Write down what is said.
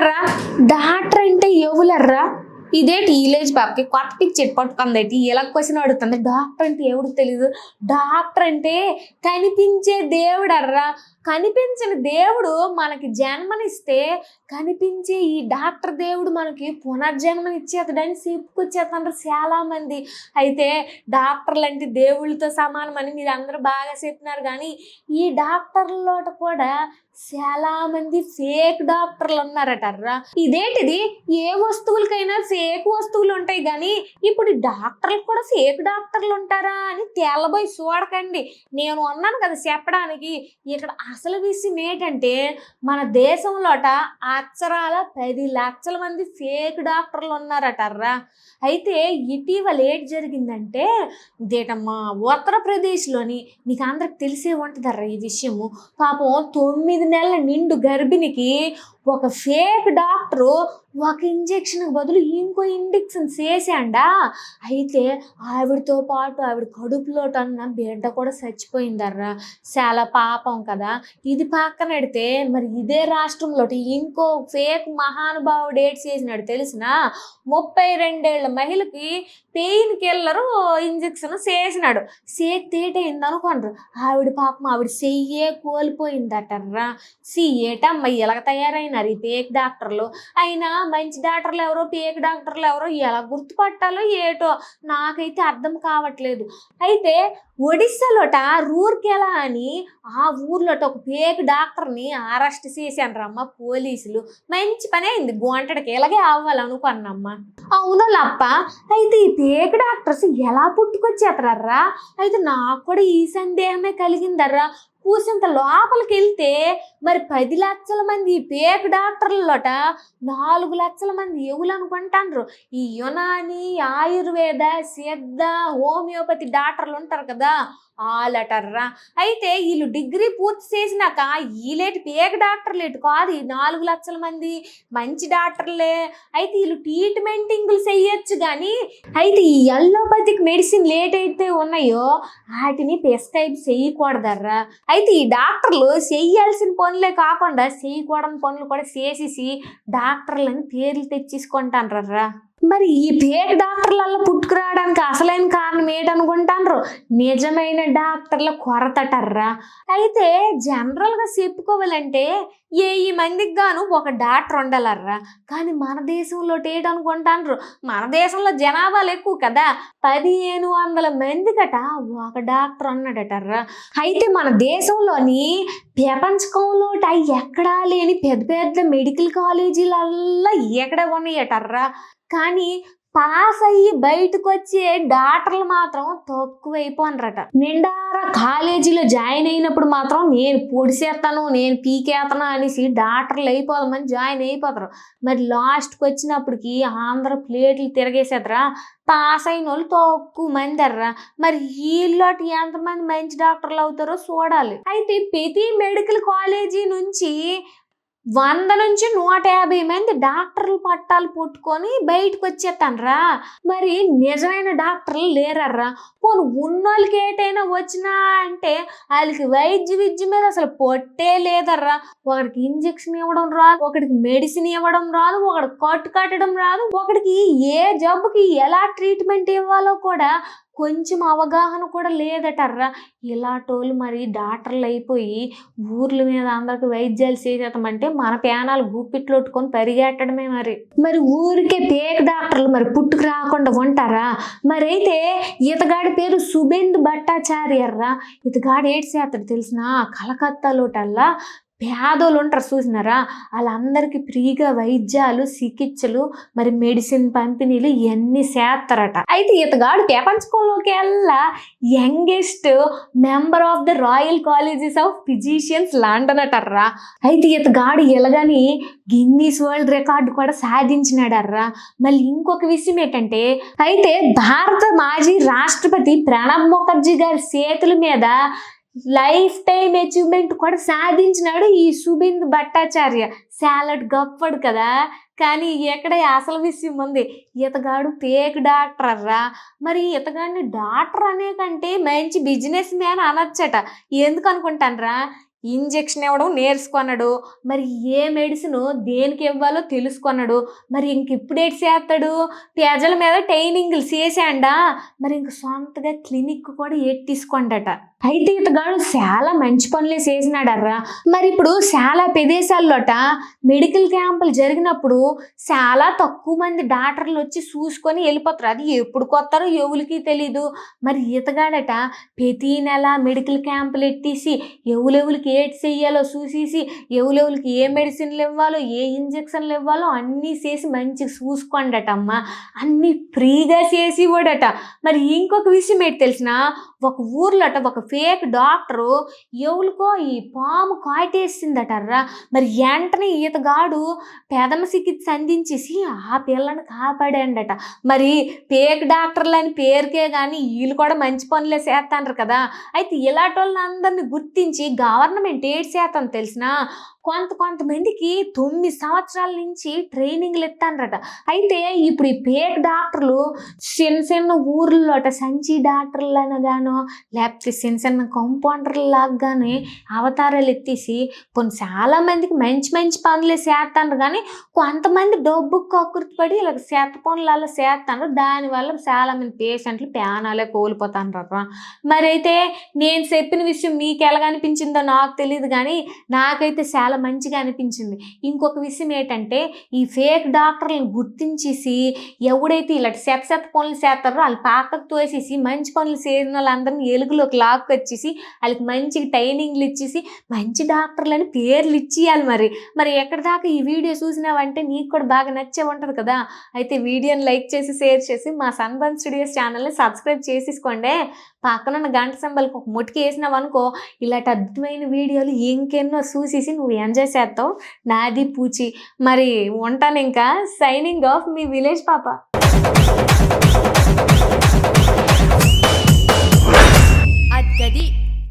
అనుకుంటున్నారా డాక్టర్ అంటే ఎవలర్రా ఇదేంటి విలేజ్ బాబుకి? కొత్త పిచ్చి పట్టుకుంది ఇలా క్వశ్చన్ అడుగుతుంది. డాక్టర్ అంటే ఎవడు తెలియదు డాక్టర్ అంటే కనిపించే దేవుడు అర్రా కనిపించని దేవుడు మనకి జన్మనిస్తే కనిపించే ఈ డాక్టర్ దేవుడు మనకి పునర్జన్మని ఇచ్చేతడని చెప్పుకొచ్చేస్తున్నారు చాలా మంది అయితే డాక్టర్లు అంటే దేవుళ్ళతో సమానమని మీరు అందరూ బాగా చెప్పినారు. కానీ ఈ డాక్టర్లోట కూడా చాలా మంది ఫేక్ డాక్టర్లు ఉన్నారట ఇదేంటిది? ఏ వస్తువులకైనా ఫేక్ వస్తువులు ఉంటాయి కానీ ఇప్పుడు డాక్టర్లు కూడా ఫేక్ డాక్టర్లు ఉంటారా అని తెల్లబోయి చూడకండి నేను అన్నాను కదా చెప్పడానికి ఇక్కడ అసలు విషయం ఏంటంటే మన దేశంలోట అక్షరాల పది లక్షల మంది ఫేక్ డాక్టర్లు ఉన్నారటర్రా. అయితే ఇటీవల ఏంటి జరిగిందంటే ఇదేటమ్మా ఉత్తరప్రదేశ్లోని నీకు అందరికి తెలిసే ఉంటుందర్రా ఈ విషయము. పాపం తొమ్మిది నెలల నిండు గర్భిణికి ఒక ఫేక్ డాక్టరు ఒక ఇంజెక్షన్ బదులు ఇంకో ఇంజెక్షన్ చేశాడా. అయితే ఆవిడతో పాటు ఆవిడ కడుపులోటన్న బిడ్డ కూడా చచ్చిపోయిందర్రా. చాలా పాపం కదా. ఇది పక్కన పెడితే మరి ఇదే రాష్ట్రంలో ఇంకో ఫేక్ మహానుభావుడు ఏడ్ చేసినాడు తెలిసిన? ముప్పై రెండేళ్ళ మహిళకి పెయిన్ కిల్లరు ఇంజెక్షన్ చేసినాడు. చేస్తే ఏంటైంది అనుకోండ్రు ఆవిడ పాపం ఆవిడ చెయ్యే కోల్పోయిందటర్రా. సి ఏటమ్మ ఇలాగ తయారైనారు ఈ పేక్ డాక్టర్లు. అయినా మంచి డాక్టర్లు ఎవరో పేక్ డాక్టర్లు ఎవరో ఎలా గుర్తుపట్టాలో ఏటో నాకైతే అర్థం కావట్లేదు. అయితే ఒడిస్సాలోట రూర్కెలా అని ఆ ఊర్లోట ఒక పేక్ డాక్టర్ని అరెస్ట్ చేశాను పోలీసులు. మంచి పని అయింది గోంటడికి. ఇలాగే అవ్వాలనుకున్నమ్మ అవును లప్ప అయితే ఈ పేక్ డాక్టర్స్ ఎలా పుట్టుకొచ్చేస్తారా అయితే నాకు కూడా ఈ సందేహమే కలిగిందర్రా. కూసింత లోపలికి వెళ్తే మరి పది లక్షల మంది పేక్ డాక్టర్లలోట నాలుగు లక్షల మంది ఎవులు అనుకుంటాండ్రు. ఈ యునాని ఆయుర్వేద సిద్ధ హోమియోపతి డాక్టర్లు ఉంటారు కదా. ఆలటర్రా. అయితే వీళ్ళు డిగ్రీ పూర్తి చేసినాక వీలేటి పేగ డాక్టర్లు ఇటు కాదు ఈ నాలుగు లక్షల మంది మంచి డాక్టర్లే. అయితే వీళ్ళు ట్రీట్మెంటింగ్లు చేయొచ్చు కానీ అయితే ఈ ఎల్లోపతిక్ మెడిసిన్ లేట్ అయితే ఉన్నాయో వాటిని ప్రిస్క్రైబ్ చేయకూడదర్రా. అయితే ఈ డాక్టర్లు చేయాల్సిన పనులే కాకుండా చేయకూడని పనులు కూడా చేసేసి డాక్టర్లని పేర్లు తెచ్చేసుకుంటాన్రర్రా. మరి ఈ పేక డాక్టర్లలో పుట్టుకురావడానికి అసలైన కారణం ఏంటనుకుంటాను నిజమైన డాక్టర్ల కొరతటర్రా. అయితే జనరల్గా చెప్పుకోవాలంటే ఏ ఈ మందికి గాను ఒక డాక్టర్ ఉండాలర్రా. కానీ మన దేశంలో ఏంటనుకుంటాన్రు మన దేశంలో జనాభాలు ఎక్కువ కదా. పదిహేను వందల మందికట ఒక డాక్టర్ ఉన్నాడటర్రా. అయితే మన దేశంలోని ప్రపంచకంలో ఎక్కడా లేని పెద్ద పెద్ద మెడికల్ కాలేజీలల్లా ఎక్కడ ఉన్నాయటర్రా? కానీ పాస్ అయ్యి బయటకు వచ్చే డాక్టర్లు మాత్రం తక్కువైపోనరట. నిండారా కాలేజీలో జాయిన్ అయినప్పుడు మాత్రం నేను పొడిసేస్తాను నేను పీకేస్తాను అనేసి డాక్టర్లు అయిపోదామని జాయిన్ అయిపోతారు. మరి లాస్ట్కి వచ్చినప్పటికి ఆంధ్ర ప్లేట్లు తిరగేసేద్దరా? పాస్ అయిన వాళ్ళు తక్కువ మంది అర్రా మరి వీళ్ళోటి ఎంతమంది మంచి డాక్టర్లు అవుతారో చూడాలి. అయితే ప్రతి మెడికల్ కాలేజీ నుంచి వంద నుంచి నూట యాభై మంది డాక్టర్లు పట్టాలు పుట్టుకొని బయటకు వచ్చేస్తానరా మరి నిజమైన డాక్టర్లు లేరర్రా. పోను ఉన్నోళ్ళకి ఏటైనా వచ్చినా అంటే వాళ్ళకి వైద్య విద్య మీద అసలు పొట్టే లేదర్రా. ఒకడికి ఇంజెక్షన్ ఇవ్వడం రాదు ఒకడికి మెడిసిన్ ఇవ్వడం రాదు ఒకడికి కట్టు కట్టడం రాదు ఒకడికి ఏ జబ్బుకి ఎలా ట్రీట్మెంట్ ఇవ్వాలో కూడా కొంచెం అవగాహన కూడా లేదటర్రా. ఇలాంటోళ్ళు మరి డాక్టర్లు అయిపోయి ఊర్ల మీద అందరికి వైద్యాలు చేసేస్తామంటే మన పేనాలు గుప్పిట్లొట్టుకొని పరిగెట్టడమే మరి. మరి ఊరికే పేక డాక్టర్లు మరి పుట్టుకు రాకుండా ఉంటారా? మరైతే ఇతగాడి పేరు సుబేందు భట్టాచార్యర్రా. ఇతగాడు ఏడు చేస్తాడు తెలిసిన? కలకత్తాలోటల్లా పేదోళ్ళు ఉంటారు చూసినారా? వాళ్ళందరికీ ఫ్రీగా వైద్యాలు చికిత్సలు మరి మెడిసిన్ పంపిణీలు ఇవన్నీ చేస్తారట. అయితే ఇతగాడు ప్రపంచంలోకి youngest member of the royal colleges of physicians లాంటనటర్రా అయితే ఇతగాడు ఎలాగని గిన్నీస్ వరల్డ్ రికార్డు కూడా సాధించినాడర్రా. మళ్ళీ ఇంకొక విషయం ఏంటంటే అయితే భారత మాజీ రాష్ట్రపతి ప్రణబ్ ముఖర్జీ గారి చేతుల మీద లైఫ్ టైం అచీవ్మెంట్ కూడా సాధించినాడు ఈ సుబింద్ భట్టాచార్య. సాలడ్ గొప్పడు కదా? కానీ ఎక్కడ అసలు విషయం ఉంది? ఇతగాడు పేక్ డాక్టర్ అర్రా మరి ఇతగాడిని డాక్టర్ అనే కంటే మంచి బిజినెస్ మ్యాన్ అనొచ్చట. ఎందుకు అనుకుంటానరా? ఇంజెక్షన్ ఇవ్వడం నేర్చుకున్నాడు. మరి ఏ మెడిసిన్ దేనికి ఇవ్వాలో తెలుసుకున్నాడు. మరి ఇంక ఇప్పుడు ఏటి చేస్తాడు? ప్రజల మీద ట్రైనింగ్లు చేసాడా మరి ఇంక సొంతగా క్లినిక్ కూడా ఏటి తీసుకుండట అయితే ఇతగాడు చాలా మంచి పనులే చేసినాడర్రా. మరి ఇప్పుడు చాలా ప్రదేశాల్లోట మెడికల్ క్యాంపులు జరిగినప్పుడు చాలా తక్కువ మంది డాక్టర్లు వచ్చి చూసుకొని వెళ్ళిపోతారు. అది ఎప్పుడు కొత్తారో ఎవరికి తెలీదు. మరి ఇతగాడట ప్రతి నెల మెడికల్ క్యాంపులు ఎట్టేసి ఎవలెవులకి ఏటి చేయాలో చూసేసి ఎవలెవులకి ఏ మెడిసిన్లు ఇవ్వాలో ఏ ఇంజక్షన్లు ఇవ్వాలో అన్నీ చేసి మంచిగా చూసుకోండటమ్మా. అన్నీ ఫ్రీగా చేసి ఇవ్వడట. మరి ఇంకొక విషయం ఏంటి తెలిసిన ఒక ఊర్లోట ఒక ఫేక్ డాక్టరు ఎవరికో ఈ పాము కాటేసిందటర్రా. మరి వెంటనే ఈతగాడు పెదమ చికిత్స అందించేసి ఆ పిల్లని కాపాడాడట మరి ఫేక్ డాక్టర్లు అని పేరుకే కానీ వీళ్ళు కూడా మంచి పనులే చేస్తాండ్రు కదా. అయితే ఇలాంటి వాళ్ళని అందరిని గుర్తించి గవర్నమెంట్ ఏడ్ చేస్తాం తెలిసినా? కొంత కొంతమందికి తొమ్మిది సంవత్సరాల నుంచి ట్రైనింగ్లు ఇస్తానరట అయితే ఇప్పుడు ఈ పేట డాక్టర్లు చిన్న చిన్న ఊర్లోట సంచి డాక్టర్లు అనగానో లేకపోతే చిన్న చిన్న కంపౌండర్లు కానీ అవతారాలు ఎత్తేసి కొన్ని చాలా మందికి మంచి మంచి పనులే చేస్తాను కానీ కొంతమంది డబ్బు పడి ఇలా చేత పనులు అలా చేస్తాను దానివల్ల చాలా మంది పేషెంట్లు ప్యానాలే కోల్పోతాను మరి అయితే నేను చెప్పిన విషయం మీకు ఎలాగనిపించిందో నాకు తెలియదు కానీ నాకైతే చాలా మంచిగా అనిపించింది. ఇంకొక విషయం ఏంటంటే ఈ ఫేక్ డాక్టర్లను గుర్తించేసి ఎవడైతే ఇలాంటి సెత చెత్త పనులు చేస్తారో వాళ్ళు పాకకు తోసేసి మంచి పనులు చేసిన వాళ్ళందరినీ ఎలుగులోకి లాక్కొచ్చేసి వాళ్ళకి మంచి ట్రైనింగ్లు ఇచ్చేసి మంచి డాక్టర్లని పేర్లు ఇచ్చేయాలి మరి. మరి ఎక్కడి దాకా ఈ వీడియో చూసినావంటే నీకు కూడా బాగా నచ్చే ఉంటుంది కదా. అయితే వీడియోని లైక్ చేసి షేర్ చేసి మా సన్బన్ స్టూడియోస్ ఛానల్ని సబ్స్క్రైబ్ చేసేసుకోండి. పక్కన గంట సింబల్కి ఒక ముట్టికి వేసినావు అనుకో ఇలాంటి అద్భుతమైన వీడియోలు ఇంకెన్నో చూసేసి నువ్వు ఎంజాయ్ చేస్తావు. నాది పూచి. మరి ఉంటాను ఇంకా. సైనింగ్ ఆఫ్ మీ విలేజ్ పాప. అది